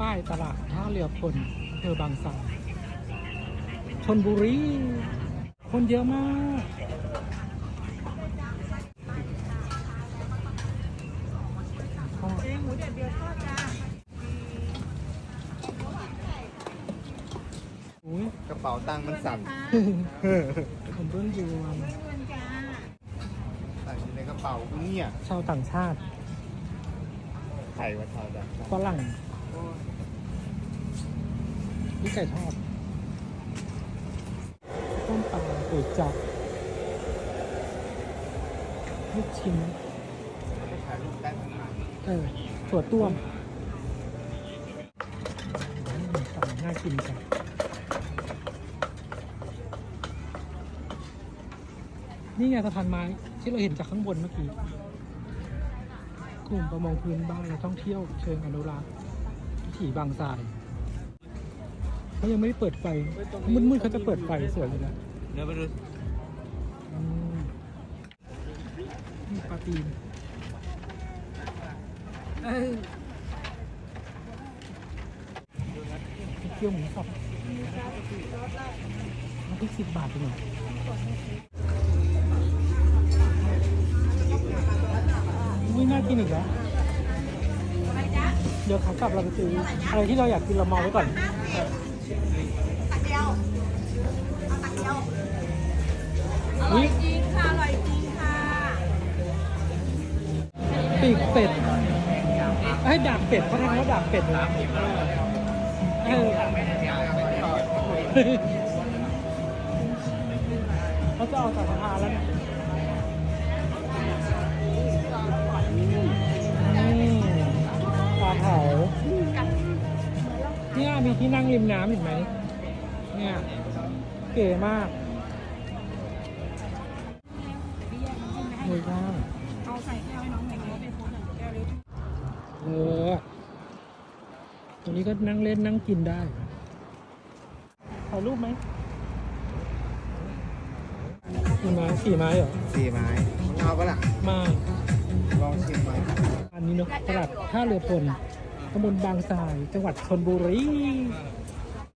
ป้ายตลาดท่าเรือพลอำเภอบางสายชนบุรี คนเยอะมากทอดเองหมูเด็ดเดียวทอดจ้าอุ้ยกระเป๋าตังค์มันสั่นผมเพิ่งอยู่เงินจ้าใส่อยู่ในกระเป๋ากูเนี่ยชาวต่างชาติไข่ว่าชาวดักฝรั่ง นี่ไก่ทอดต้มปลาก๋วยจับลูกชิ้นไปถ่ายรูปได้ทั้งนั้นเออถั่วต้วมอืมสั่งน่ากินจังนี่ไงสะพานไม้ที่เราเห็นจากข้างบนเมื่อกี้ กลุ่มประมงพื้นบ้านและท่องเที่ยวเชิงอนุรักษ์ ถีบางทรายเขายังไม่ได้เปิดไฟมืดๆเขาจะเปิดไฟสวยอยู่นะเดี๋ยวไปดูอืมนี่ปลาตีนเอ้ยเกี๊ยวหมูสับน้ำพริกสิบบาทเองเหรออุ้ยน่ากินอีกแล้ว เดี๋ยวขากลับเราไปซื้ออะไรที่เราอยากกินเรามองไว้ก่อนตักเดียวเอาตักเดียวอร่อุ๊อยจริงค่ะอร่อยจริงค่ะปีกเป็ดไอ้ดาบเป็ดเขาทำว่าดาบเป็ดเหรอเออเขาจะเอาสายสะพาแล้วเนี่ย เนี่ยมีที่นั่งริมน้ำเห็นไหมเนี่ยเก๋มากหมูย่างเอาใส่แก้วให้น้องหน่อยนะเป็นคนหนึ่งแก้วเล็กเออตรงนี้ก็นั่งเล่นนั่งกินได้ถ่ายรูปไหมกี่ไม้สี่ไม้เหรอสี่ไม้เอาปะล่ะมาลองชิมไหมอันนี้เนอะตลาดท่าเรือพล ตำบลบางสายจังหวัดชนบุรี